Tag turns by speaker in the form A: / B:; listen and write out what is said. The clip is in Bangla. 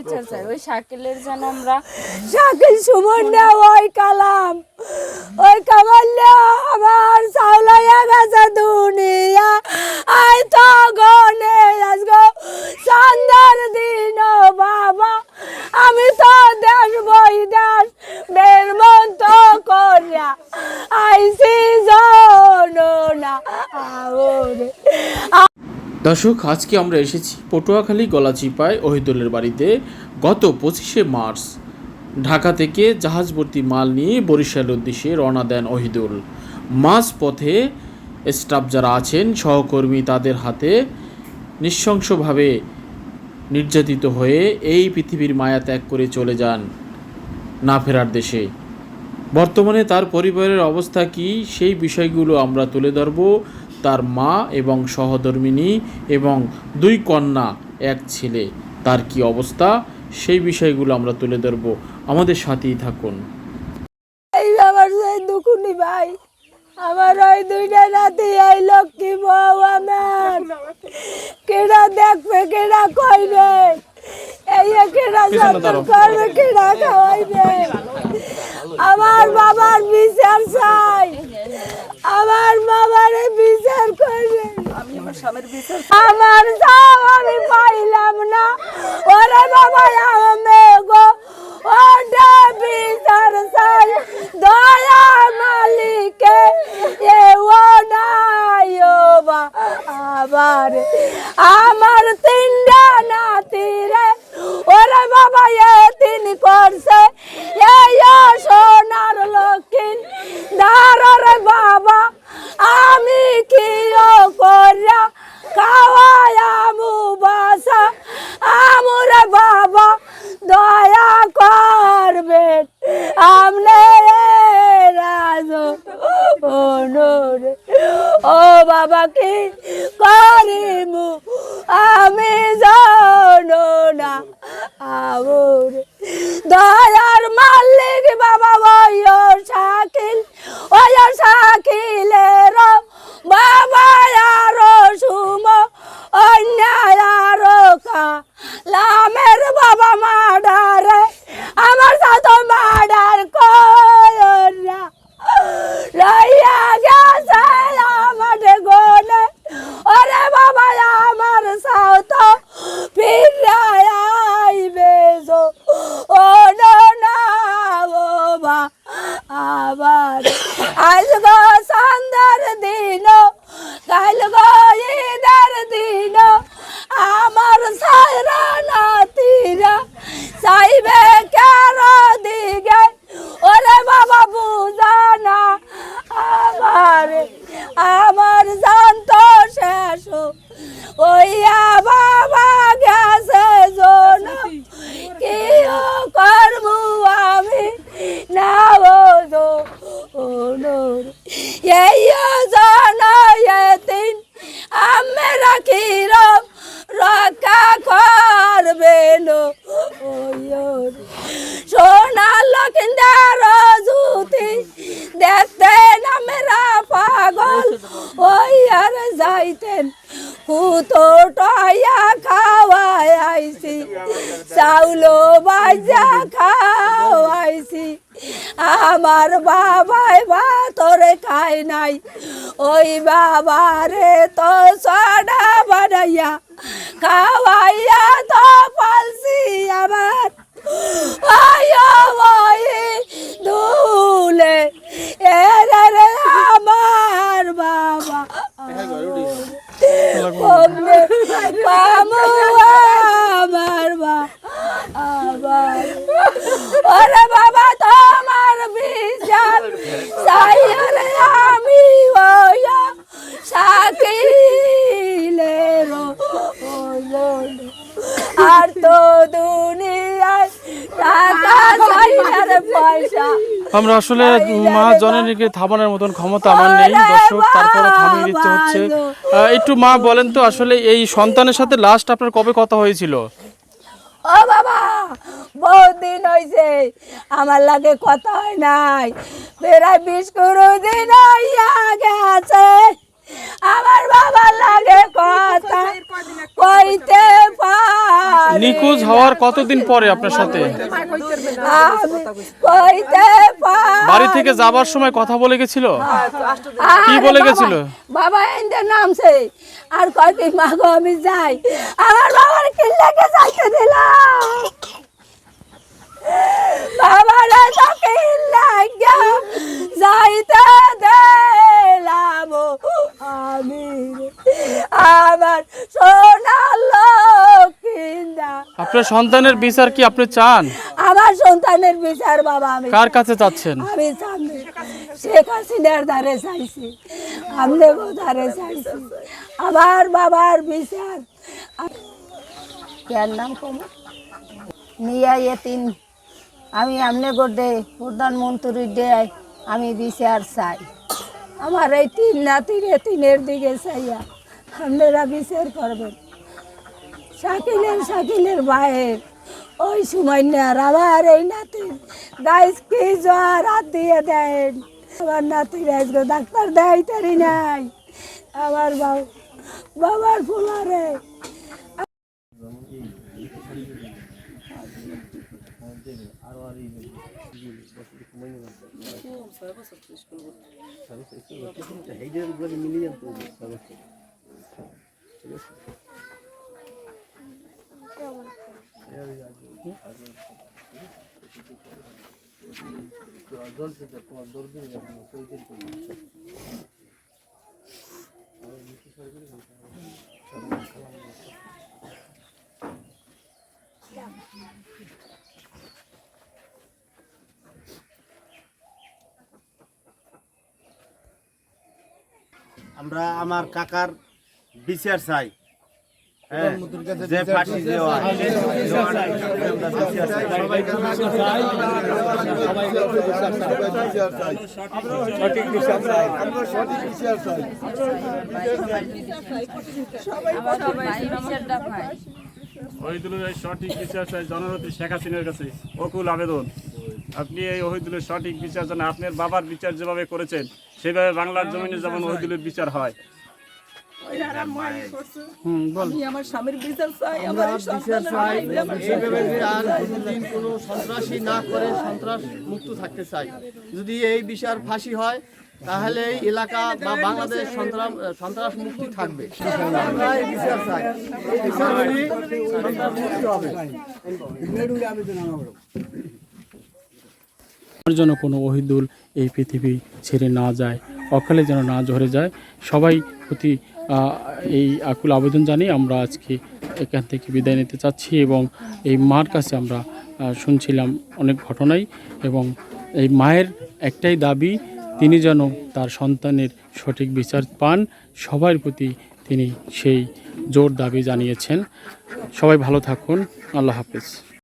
A: বিচার চাই ওই শাকিলের যেন আমরা
B: শাকিল সুমন না ওই কালাম। ওই কামাল্লা আমার সাউলাইয়া গেছে দুনিয়া। আই তো গনে আজগো সন্ধ্যার দিন বাবা। আমি তো দেশ বই দেশ বেরমন্ত করিয়া। আইসি জননা আওরে
C: দর্শক, আজকে আমরা এসেছি পটুয়াখালী গলাচিপায় ওহিদুলের বাড়িতে গত পঁচিশে মার্চ। ঢাকা থেকে জাহাজভর্তি মাল নিয়ে বরিশালের উদ্দেশ্যে রওনা দেন ওহিদুল মাঝ পথে স্টাফ যারা আছেন, সহকর্মী তাদের হাতে নৃশংসভাবে নির্যাতিত হয়ে এই পৃথিবীর মায়া ত্যাগ করে চলে যান না ফেরার দেশে। বর্তমানে তার পরিবারের অবস্থা কি, সেই বিষয়গুলো আমরা তুলে ধরব। তার মা এবং সহধর্মিনী এবং দুই কন্যা এক ছেলে। তার কি অবস্থা? সেই বিষয়গুলো আমরা তুলে ধরব। আমাদের সাথেই থাকুন।
B: এই আমার সেই দুকুনি ভাই। আমার ওই দুইটা নাতি এই লক্ষ্মী বউ আমার। কেডা দেখবে কেডা কইবে? এই কেডা যত্ন করবে কেডা খাওয়াইবে? আমার বাবার বিচার চাই। আমার বাবার বিচার আমার চাও আমি পাইলাম না। ওরে বাবা, আমি গো, ওটা বিচার চাই। দয়া মালিকে এ ও নাই বা, আবার আমার তিনটা নাতি রে। ওরে বাবা, এ তিন করছে ও সোনার লক্ষিন দাররে বাবা আমি কি করা করিয়া সোনা জুতি দেখতে নামেরা পাগল ওই আর যাইতেন কুতো টয়া খাওয়াই আইছি চাউলো বাজা খাওয়াইছি আমার বাবাই ভাতরে খাই নাই ওই বাবারে তো সডা বানাইয়া খাওয়াইয়া তো পালছি আমার আয়ো ওই দুলে এরে রে আমার বাবা ওমনে পামু আমার বা আবার ওরে বাবা তোমার বিচার সাইরে আমি ওয়া সাকিলের ওজন আর তো দুনিয়ায় টাকা সাইরে পয়সা
D: আমরা আসলে মা জননীকে থামানোর মতন ক্ষমতা আমার নেই দর্শক তারপরে থামিয়ে দিতে হচ্ছে। একটু মা বলেন তো আসলে এই সন্তানের সাথে লাস্ট আপনার কবে কথা হয়েছিল?
B: ও বাবা বহুত দিন হয়েছে আমার লাগে কথা হয় নাই। প্রায় বিশ কুড়ি দিন হইয়া গেছে। আমার বাবার লাগে কথা কইতে পারি।
D: নিখোঁজ হওয়ার কতদিন পরে আপনার সাথে?
B: কইতে পারি।
D: বাড়ি থেকে যাবার সময় কথা বলে গেছিল? কি বলে
B: বাবা,
D: গেছিল?
B: বাবা এন্ডে নামছে আর কয় কি মাগো আমি যাই। আমার বাবার কিল্লাকে যাইতে দিলাম বাবারে তো কিল্লাকে যাইতে দিলাম আমি আমার সোনার লক্ষ্মীন্দা
D: আপনার সন্তানের বিচার কি আপনি চান?
B: আমার সন্তানের বিচার বাবা আমি
D: কার কাছে চাচ্ছেন?
B: আমি সামনে শেখ হাসিনার ধারে চাইছি। আমনেগো ধারে চাইছি। আমার বাবার বিচার। কার নাম কম। মিয়া এতিন আমি আমনে গোডে প্রধানমন্ত্রী দে আমি বিচার চাই। আমার এই তিন নাতির তিনের দিকে চাইয়া আপনারা বিচার করবেন। শাকিলের শাকিলের ভাইয়ের। ওই সময় না আবার এই নাতির গাইস কি জ্বর হাত দিয়ে দেন। আমার নাতির আজকে ডাক্তার দেয় তারি নাই। আমার বাবা, বাবার ফুলারে।
E: আমরা আমার কাকার বিচার চাই। যে আমরা চাই।
F: ওহিদুলের সঠিক বিচার চাই জননেত্রী শেখ হাসিনার কাছে। অকুল আবেদন। আপনি এই ওহিদুলের সঠিক বিচার যেন আপনার বাবার বিচার যেভাবে করেছেন, সেভাবে বাংলার জমিনে যেমন ওহিদুলের বিচার হয়
D: হুম বল।
G: এইভাবে যে আর কোনোদিন কোনো সন্ত্রাসী না করে সন্ত্রাস মুক্ত থাকতে চাই। যদি এই বিচার ফাঁসি হয় তাহলে এই এলাকা বা বাংলাদেশ সন্ত্রাস সন্ত্রাস মুক্তি থাকবে। আমরা এই বিচার চাই। এই বিচার হলেই সন্ত্রাস মুক্তি হবে।
D: যেন কোনো ওহিদুল এই পৃথিবী ছেড়ে না যায় অকালে যেন না ঝরে যায়। সবাই প্রতি এই আকুল আবেদন জানিয়ে আমরা আজকে এখান থেকে বিদায় নিতে চাচ্ছি এবং এই মার কাছে আমরা শুনছিলাম অনেক ঘটনাই এবং এই মায়ের একটাই দাবি, তিনি যেন তার সন্তানের সঠিক বিচার পান, সবার প্রতি তিনি সেই জোর দাবি জানিয়েছেন। সবাই ভালো থাকুন, আল্লাহ হাফিজ।